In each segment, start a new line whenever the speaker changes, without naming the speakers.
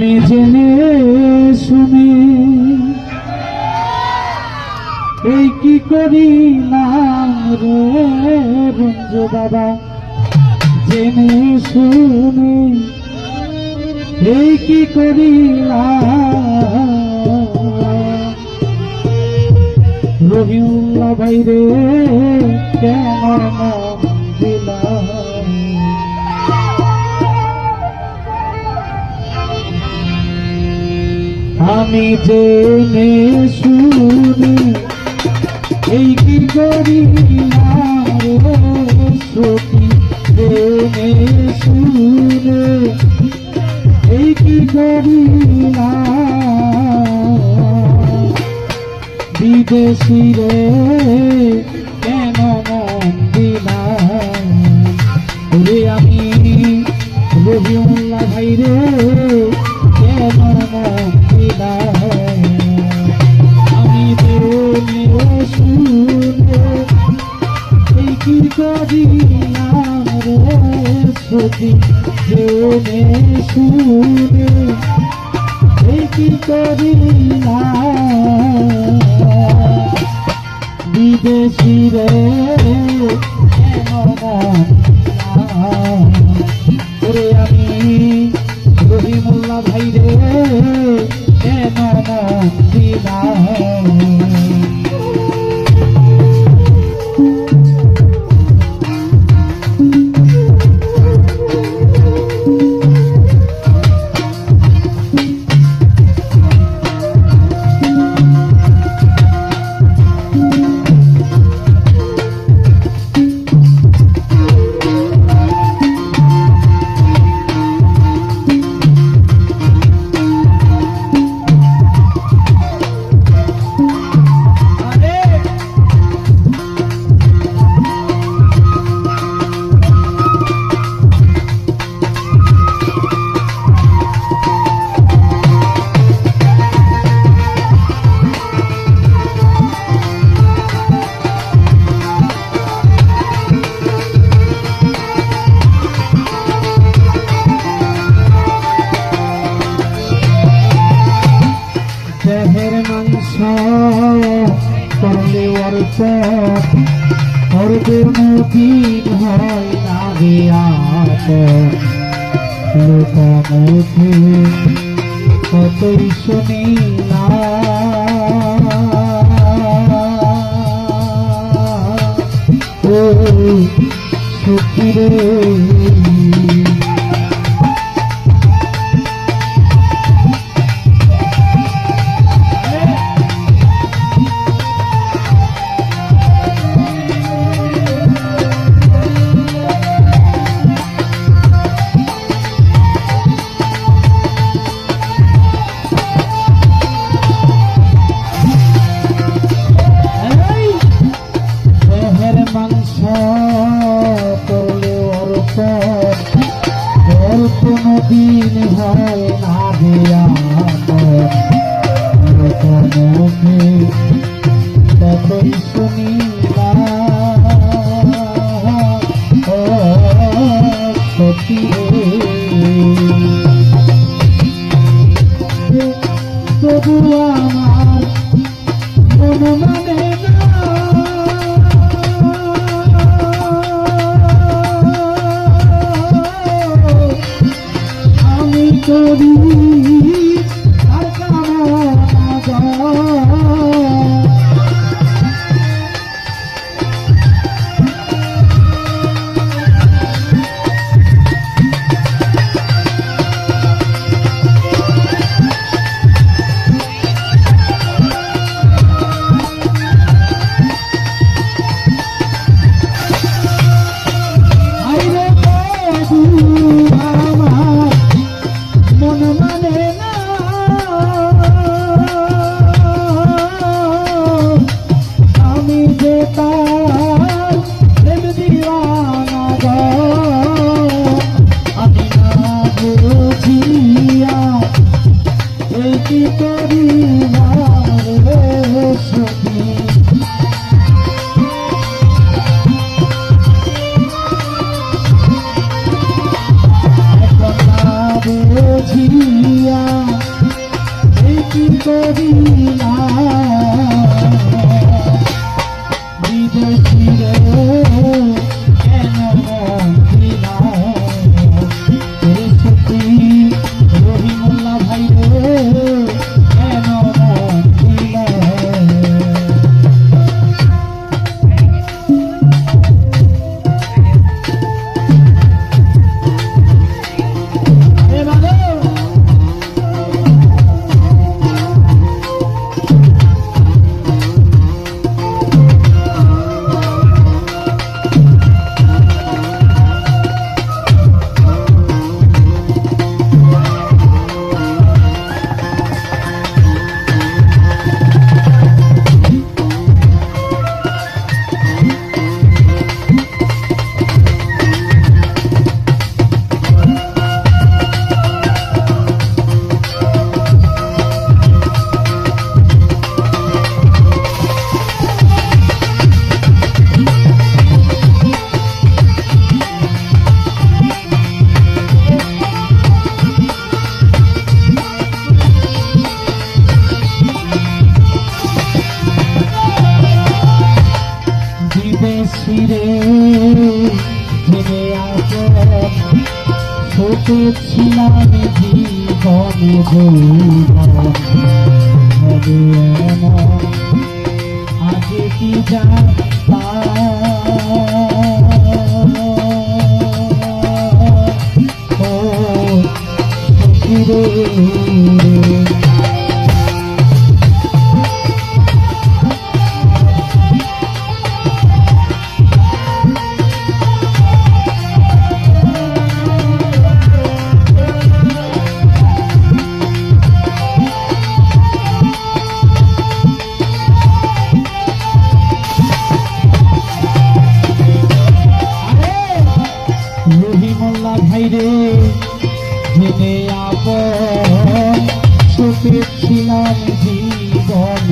জেনে শুনে। এই কি করিলাম রে রঞ্জ বাবা? জেনে শুনে। এই কি করিলাম? রবিউল্লা ভাই রে, কেন আমি জেনে শুনি এই কি করি সখী, জেনে শুনে এই কি করি বিদেশি রে, কেন মন দিলাম আমি রবিউল্লাহ ভাই রে সখী জেনে শুনে এই কি করিলাম বিদেশি রে ভাই রে কেন করলে অর্প অর্ধের নদীন হয় না রে আপ লোক মুখে রে। অর্প ওর কোনো বিদেশিরে কেন জেনে আসন ছোট ছিলাম জীবনে আগে কি জানতাম? ও ছোটে ছিলাম জীবন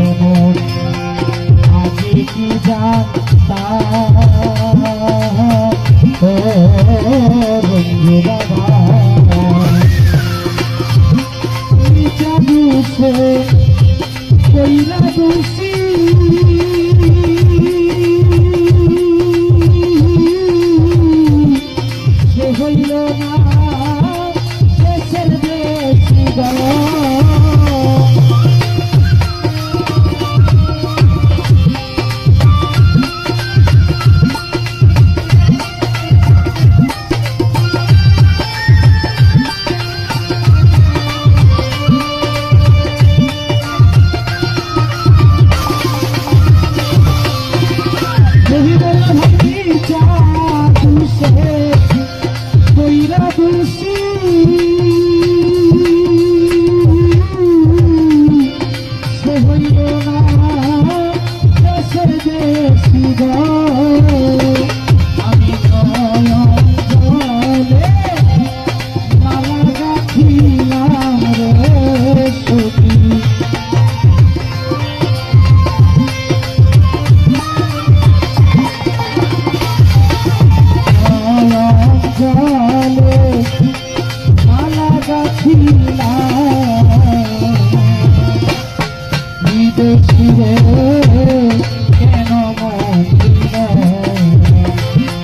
এমন কি জানতাম বন্ধু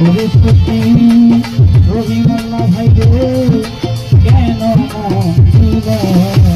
পরিস্থিতি রবিমাল্লা ভাই রে কেন মন্দির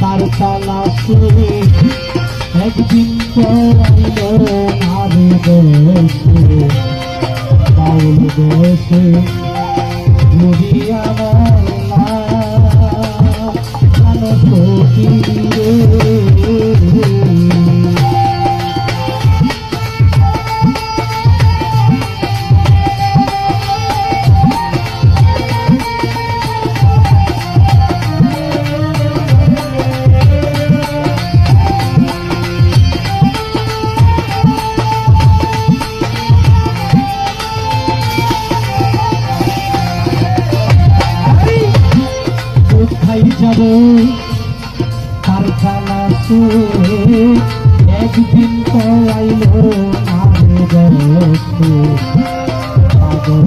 তার তালাশে একদিন চলাইল নারী দেশে বাউল দেশে ঘুরিয়া মরলা কেন দেশে পাগল